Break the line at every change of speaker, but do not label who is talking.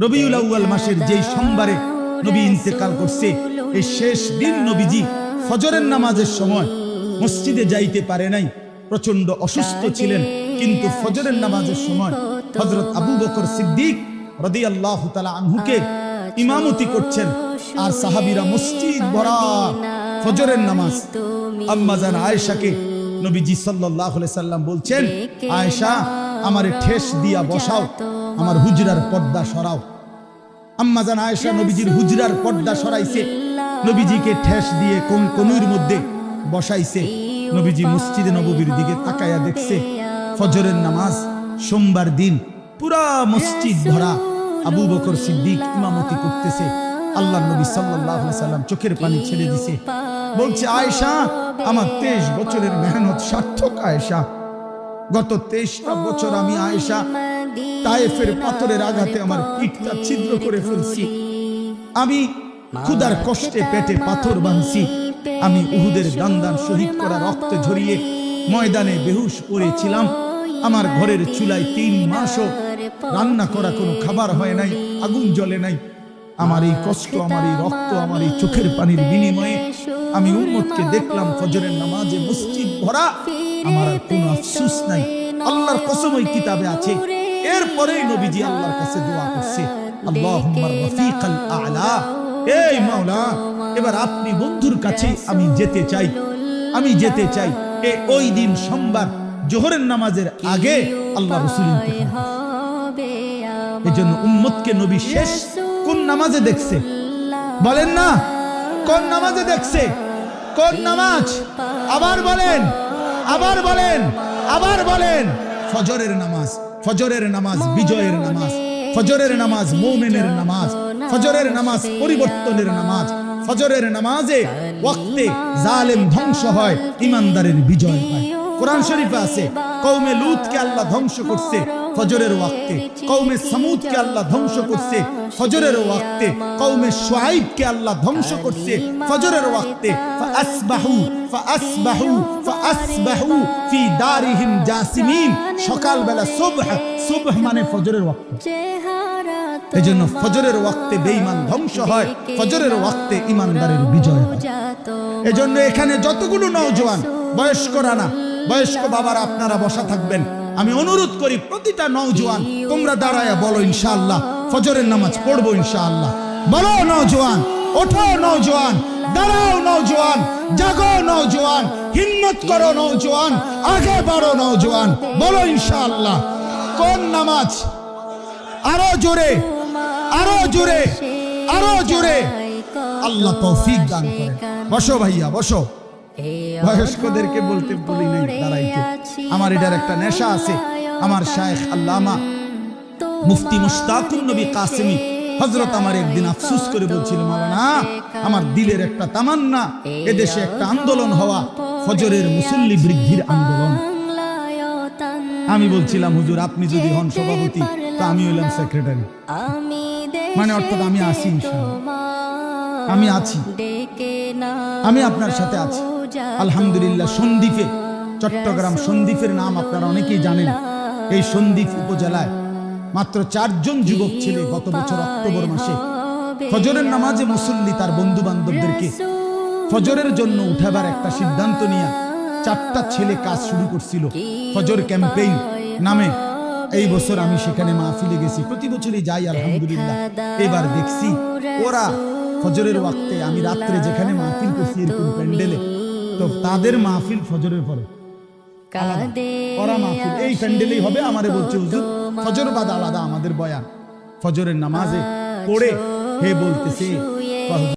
রবিউল মাসের যেই সোমবারে নবী ইন্তেকাল করছে এই শেষ দিন নবীজি ফজরের নামাজের সময় মসজিদে যাইতে পারে নাই। প্রচণ্ড অসুস্থ ছিলেন, কিন্তু ফজরের নামাজের সময় হজরত আবু বকর সিদ্দিক আনহুকে ইমামতি করছেন। আর সাহাবিরা মসজিদ ভরা ফজরের নামাজ। আম্মাজান আয়েশাকে নবীজি আলাইহি সাল্লাম বলছেন, আয়েশা, আমারে ঠেস দিয়া বসাও। আমার হুজরার পর্দা সরাও। আম্মাজান আয়েশা নবীজির হুজরার পর্দা সরাইছে। নবীজিকে ঠেস দিয়ে কোন কনুর মধ্যে বসাইছে। নবীজি মসজিদে নববীর দিকে তাকায়া দেখছে, ফজরের নামাজ, সোমবার দিন, পুরা মসজিদ ভরা। আবু বকর সিদ্দিক ইমামতি করতেছে। আল্লাহ নবী আলাইহি সাল্লাম চোখের পানি ছেড়ে দিছে। বলছে, আয়েশা, আমার তেইশ বছরের মেহনত সার্থক, আয়েশা। গত তেইশটা বছর আমি আয়েশা তায়েফের পাথরের আঘাতে আমার পিঠটা ছিদ্র করে ফেলছি। আমি ক্ষুদার কষ্টে পেটে পাথর বাঁধছি। আমি উহুদের দান্দান শহীদ করা রক্ত ঝরিয়ে ময়দানে বেহুশ পড়েছিলাম। আমার ঘরের চুলায় তিন মাসও রান্না করা কোনো খাবার হয় নাই, আগুন জ্বলে নাই। আমার এই কষ্ট, আমার এই রক্ত, আমার এই চোখের পানির বিনিময়ে আমি উম্মতকে দেখলাম ফজরের নামাজে মসজিদ ভরা। আমার কোনো আফসুস নাই। আল্লাহর কসম ওই কিতাবে আছে। এরপরেই নবীজি আল্লাহর কাছে দোয়া করছে এই মাওলা, এবার আপনি বন্ধুর কাছে আমি যেতে চাই, আমি যেতে চাই। এ ওই দিন সোমবার, জোহরের নামাজের আগে আল্লাহ রসুল ইন্তেকাল এই জন্য উম্মতকে নবী শেষ কোন নামাজে দেখছে? বলেন না, কোন নামাজে দেখছে? কোন নামাজ? আবার বলেন আবার বলেন আবার বলেন, ফজরের নামাজ। ফজরের নামাজ বিজয়ের নামাজ ফজরের নামাজ মৌমেনের নামাজ ফজরের নামাজ পরিবর্তনের নামাজ ফজরের নামাজে ওয়াক্তে জালেম ধ্বংস হয় ইমানদারের বিজয় হয়। কোরআন শরীফে আছে কৌমে লুতকে আল্লাহ ধ্বংস করছে ফজরের ওয়াক্তে। কৌমে সামুদকে আল্লাহ ধ্বংস করছে। ফজরের ওয়াক্তে কৌমে শুআইবকে আল্লাহ ধ্বংস করছে। ফজরের ওয়াক্তে ফাসবাহু ফাসবাহু ফাসবাহু ফি দারিহিম জাসিমিন। সকালবেলা সুবহ সুবহ মানে হয়। ফজরের ওয়াক্তে এজন্য এখানে যতগুলো নওজোয়ান, বয়স্করা না, বয়স্ক বাবারা আপনারা বসা থাকবেন। আমি অনুরোধ করি প্রতিটা নওজোয়ান তোমরা দাঁড়ায় বলো ইনশাআল্লাহ ফজরের নামাজ পড়ব ইনশাআল্লাহ। বলো নওজোয়ান ওঠো নওজোয়ান দাঁড়াও নওজোয়ান জাগো নওজোয়ান হিম্মত করো নওজোয়ান আগে বাড়ো নওজোয়ান বলো ইনশাআল্লাহ কোন নামাজ? আরও জোরে আরও জোরে আরও জোরে। আল্লাহ তৌফিক দান করেন। বসো ভাইয়া বসো। বয়স্কদেরকে বলতে বলি নাই দাঁড়াইতে আমার এটার একটা নেশা আছে। আমার শায়েখ আল্লামা মুফতি মুশতাকুর নবী কাসিমি হজরত আমার একদিন আফসুস করে বলছিল মাওলানা আমার দিলের একটা তামান্না এদেশে একটা আন্দোলন হওয়া ফজরের মুসল্লি বৃদ্ধির আন্দোলন। আমি বলছিলাম হুজুর আপনি যদি হন সভাপতি তো আমি হইলাম সেক্রেটারি মানে অর্থাৎ আমি আছি আমি আছি। আমি আপনার সাথে আছি। আলহামদুলিল্লাহ, সন্দ্বীপে, চট্টগ্রাম সন্দ্বীপের নাম আপনারা অনেকেই জানেন। এই সন্দ্বীপ উপজেলায় মাত্র চারজন যুবক ছেলে গত বছর অক্টোবর মাসে ফজরের নামাজে মুসল্লি তার বন্ধু বান্ধবদেরকে ফজরের জন্য উঠাবার একটা সিদ্ধান্ত নিয়ে চারটা ছেলে কাজ শুরু করছিল ফজর ক্যাম্পেইন নামে। এই বছর আমি সেখানে মাহফিলে গেছি। প্রতি বছরই যাই, আলহামদুলিল্লাহ। এবার দেখছি ওরা ফজরের ওয়াক্তে আমি রাত্রে যেখানে মাহফিল করছি এরকম প্যান্ডেলে তো তাদের মাহফিল ফজরের পরে। ওরা মাহফিল। এই প্যান্ডেলেই হবে আমার বলছে হুজুর ফজর বাদ আলাদা আমাদের বয়ান। ফজরের নামাজে পড়ে হে বলতেছে